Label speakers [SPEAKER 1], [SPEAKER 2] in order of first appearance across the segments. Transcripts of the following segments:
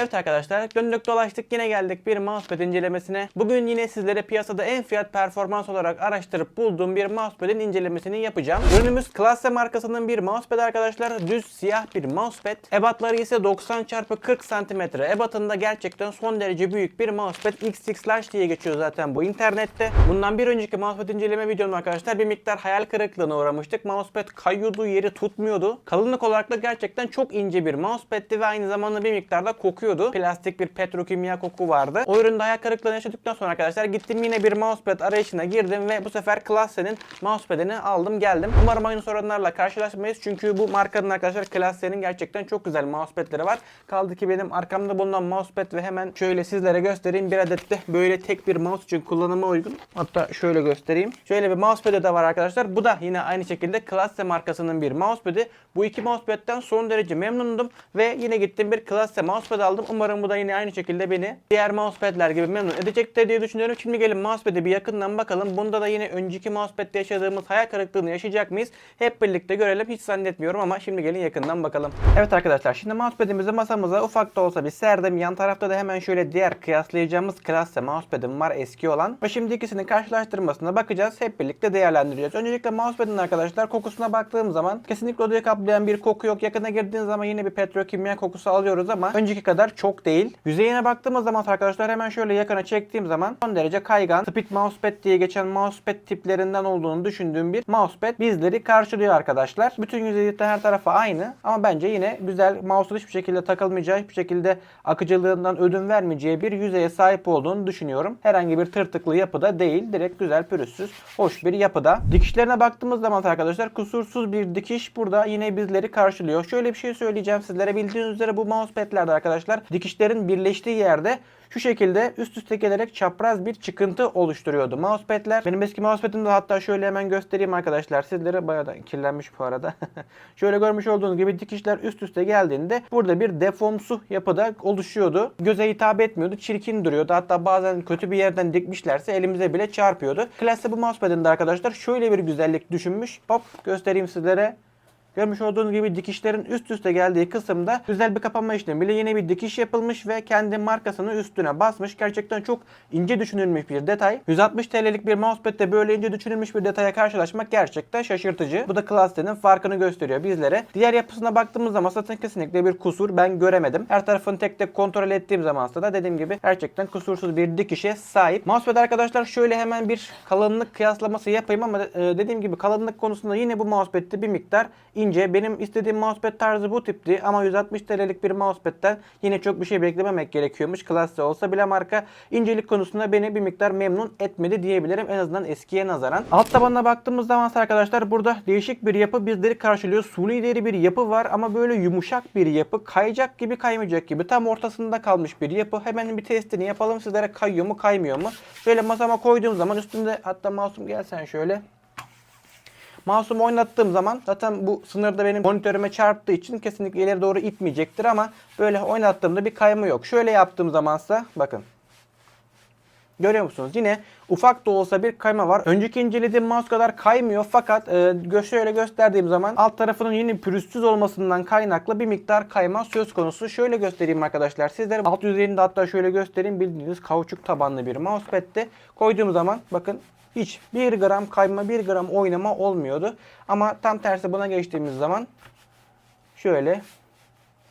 [SPEAKER 1] Evet arkadaşlar döndük dolaştık yine geldik bir mousepad incelemesine. Bugün yine sizlere piyasada en fiyat performans olarak araştırıp bulduğum bir mousepad'in incelemesini yapacağım. Ürünümüz Classe markasının bir mousepad arkadaşlar. Düz siyah bir mousepad. Ebatları ise 90 x 40 cm. Ebatında gerçekten son derece büyük bir mousepad. XX Large diye geçiyor zaten bu internette. Bundan bir önceki mousepad inceleme videom arkadaşlar bir miktar hayal kırıklığına uğramıştık. Mousepad kayıyordu, yeri tutmuyordu. Kalınlık olarak da gerçekten çok ince bir mousepad'ti ve aynı zamanda bir miktarda kokuyordu. Plastik bir petrokimya koku vardı. O üründe hayal kırıklığını yaşadıktan sonra arkadaşlar gittim yine bir mousepad arayışına girdim ve bu sefer Classe'nin mousepad'ini aldım geldim. Umarım aynı sorunlarla karşılaşmayız çünkü bu markanın arkadaşlar Classe'nin gerçekten çok güzel mousepad'leri var. Kaldı ki benim arkamda bulunan mousepad ve hemen şöyle sizlere göstereyim. Bir adet de böyle tek bir mouse için kullanıma uygun. Hatta şöyle göstereyim. Şöyle bir mousepad'i de var arkadaşlar. Bu da yine aynı şekilde Classe markasının bir mousepad'i. Bu iki mousepad'den son derece memnundum ve yine gittim bir Classe mousepad aldım. Umarım bu da yine aynı şekilde beni diğer mousepad'ler gibi memnun edecektir diye düşünüyorum. Şimdi gelin mousepad'e bir yakından bakalım. Bunda da yine önceki mousepad'de yaşadığımız hayal kırıklığını yaşayacak mıyız? Hep birlikte görelim. Hiç zannetmiyorum ama şimdi gelin yakından bakalım. Evet arkadaşlar şimdi mousepad'imizi masamıza ufak da olsa bir serdim. Yan tarafta da hemen şöyle diğer kıyaslayacağımız Classe mousepad'im var eski olan. Ve şimdi ikisini karşılaştırmasına bakacağız. Hep birlikte değerlendireceğiz. Öncelikle mousepad'in arkadaşlar kokusuna baktığım zaman kesinlikle odayı kaplayan bir koku yok. Yakına girdiğin zaman yine bir petrokimya kokusu alıyoruz ama önceki kadar çok değil. Yüzeyine baktığımız zaman arkadaşlar hemen şöyle yakına çektiğim zaman son derece kaygan. Speed mousepad diye geçen mousepad tiplerinden olduğunu düşündüğüm bir mousepad bizleri karşılıyor arkadaşlar. Bütün yüzeyde her tarafı aynı ama bence yine güzel mouse'un hiçbir şekilde takılmayacağı, hiçbir şekilde akıcılığından ödün vermeyeceği bir yüzeye sahip olduğunu düşünüyorum. Herhangi bir tırtıklı yapıda değil. Direkt güzel pürüzsüz, hoş bir yapıda. Dikişlerine baktığımız zaman arkadaşlar kusursuz bir dikiş burada yine bizleri karşılıyor. Şöyle bir şey söyleyeceğim sizlere. Bildiğiniz üzere bu mousepad'lerde arkadaşlar dikişlerin birleştiği yerde şu şekilde üst üste gelerek çapraz bir çıkıntı oluşturuyordu mousepad'ler. Benim eski mousepad'imde hatta şöyle hemen göstereyim arkadaşlar sizlere. Bayağı da kirlenmiş bu arada. şöyle görmüş olduğunuz gibi dikişler üst üste geldiğinde burada bir deformsu yapıda oluşuyordu. Göze hitap etmiyordu. Çirkin duruyordu. Hatta bazen kötü bir yerden dikmişlerse elimize bile çarpıyordu. Klasse bu mousepad'inde arkadaşlar şöyle bir güzellik düşünmüş. Hop göstereyim sizlere. Görmüş olduğunuz gibi dikişlerin üst üste geldiği kısımda güzel bir kapanma işlemiyle yine bir dikiş yapılmış ve kendi markasını üstüne basmış. Gerçekten çok ince düşünülmüş bir detay. 160 TL'lik bir mousepad'de böyle ince düşünülmüş bir detaya karşılaşmak gerçekten şaşırtıcı. Bu da Classe'nin farkını gösteriyor bizlere. Diğer yapısına baktığımız zaman zaten kesinlikle bir kusur ben göremedim. Her tarafını tek tek kontrol ettiğim zaman da dediğim gibi gerçekten kusursuz bir dikişe sahip. Mousepad arkadaşlar şöyle hemen bir kalınlık kıyaslaması yapayım ama e, dediğim gibi kalınlık konusunda yine bu mousepad'de bir miktar ince. Benim istediğim mousepad tarzı bu tipti ama 160 TL'lik bir mousepad'den yine çok bir şey beklememek gerekiyormuş. Classe olsa bile marka incelik konusunda beni bir miktar memnun etmedi diyebilirim. En azından eskiye nazaran. Alt tabanına baktığımız zaman arkadaşlar burada değişik bir yapı bizleri karşılıyor. Suni deri bir yapı var ama böyle yumuşak bir yapı. Kayacak gibi kaymayacak gibi. Tam ortasında kalmış bir yapı. Hemen bir testini yapalım sizlere kayıyor mu kaymıyor mu? Şöyle masama koyduğum zaman üstünde hatta mouse'um gelsen şöyle. Mouse'umu oynattığım zaman zaten bu sınırda benim monitörüme çarptığı için kesinlikle ileri doğru itmeyecektir ama böyle oynattığımda bir kayma yok. Şöyle yaptığım zamansa bakın. Görüyor musunuz? Yine ufak da olsa bir kayma var. Önceki incelediğim mouse kadar kaymıyor fakat e, gö- şöyle gösterdiğim zaman alt tarafının yine pürüzsüz olmasından kaynaklı bir miktar kayma söz konusu. Şöyle göstereyim arkadaşlar sizlere. Alt yüzeyini de hatta şöyle göstereyim. Bildiğiniz kauçuk tabanlı bir mousepad'de koyduğum zaman bakın hiç 1 gram kayma 1 gram oynama olmuyordu. Ama tam tersi buna geçtiğimiz zaman şöyle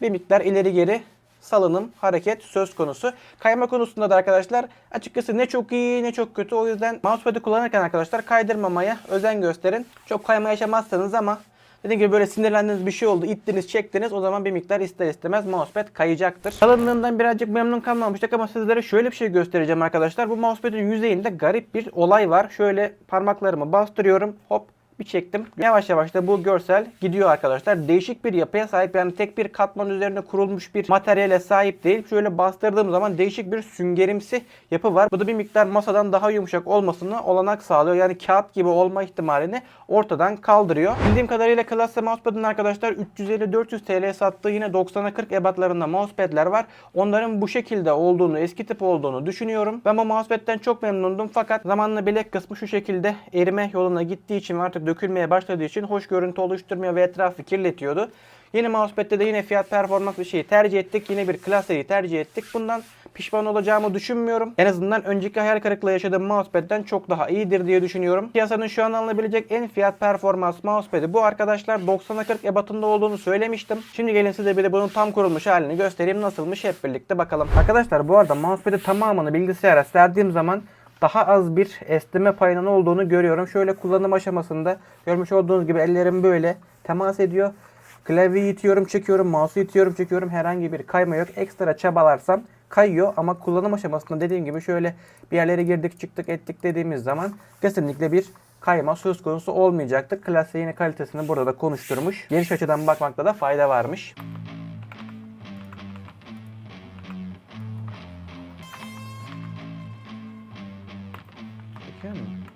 [SPEAKER 1] bir miktar ileri geri salınım, hareket söz konusu. Kayma konusunda da arkadaşlar açıkçası ne çok iyi ne çok kötü. O yüzden mousepad'i kullanırken arkadaşlar kaydırmamaya özen gösterin. Çok kayma yaşamazsanız ama Dediğim gibi böyle sinirlendiğiniz bir şey oldu. ittiniz, çektiniz. O zaman bir miktar ister istemez mousepad kayacaktır. Kalınlığından birazcık memnun kalmamıştık ama sizlere şöyle bir şey göstereceğim arkadaşlar. Bu mousepad'in yüzeyinde garip bir olay var. Şöyle parmaklarımı bastırıyorum. Hop bir çektim. Yavaş yavaş da bu görsel gidiyor arkadaşlar. Değişik bir yapıya sahip yani tek bir katman üzerine kurulmuş bir materyale sahip değil. Şöyle bastırdığım zaman değişik bir süngerimsi yapı var. Bu da bir miktar masadan daha yumuşak olmasını olanak sağlıyor. Yani kağıt gibi olma ihtimalini ortadan kaldırıyor. Bildiğim kadarıyla Classe Mousepad'ın arkadaşlar 350-400 TL sattığı yine 90'a 40 ebatlarında mousepad'ler var. Onların bu şekilde olduğunu, eski tip olduğunu düşünüyorum. Ben bu mousepad'den çok memnundum fakat zamanla bilek kısmı şu şekilde erime yoluna gittiği için artık dökülmeye başladığı için hoş görüntü oluşturmuyor ve etrafı kirletiyordu. Yeni mousepad'de de yine fiyat performans bir şeyi tercih ettik. Yine bir klaseyi tercih ettik. Bundan pişman olacağımı düşünmüyorum. En azından önceki hayal kırıklığı yaşadığım mousepad'den çok daha iyidir diye düşünüyorum. Piyasanın şu an alınabilecek en fiyat performans mousepad'i bu arkadaşlar 90'a 40 ebatında olduğunu söylemiştim. Şimdi gelin size bir de bunun tam kurulmuş halini göstereyim nasılmış hep birlikte bakalım. Arkadaşlar bu arada mousepad'i tamamını bilgisayara serdiğim zaman daha az bir esneme payının olduğunu görüyorum. Şöyle kullanım aşamasında görmüş olduğunuz gibi ellerim böyle temas ediyor. Klavyeyi itiyorum, çekiyorum, mouse'u itiyorum, çekiyorum. Herhangi bir kayma yok. Ekstra çabalarsam kayıyor ama kullanım aşamasında dediğim gibi şöyle bir yerlere girdik, çıktık, ettik dediğimiz zaman kesinlikle bir kayma söz konusu olmayacaktır. Klasiğin yine kalitesini burada da konuşturmuş. Geniş açıdan bakmakta da fayda varmış. Çekiyor mu?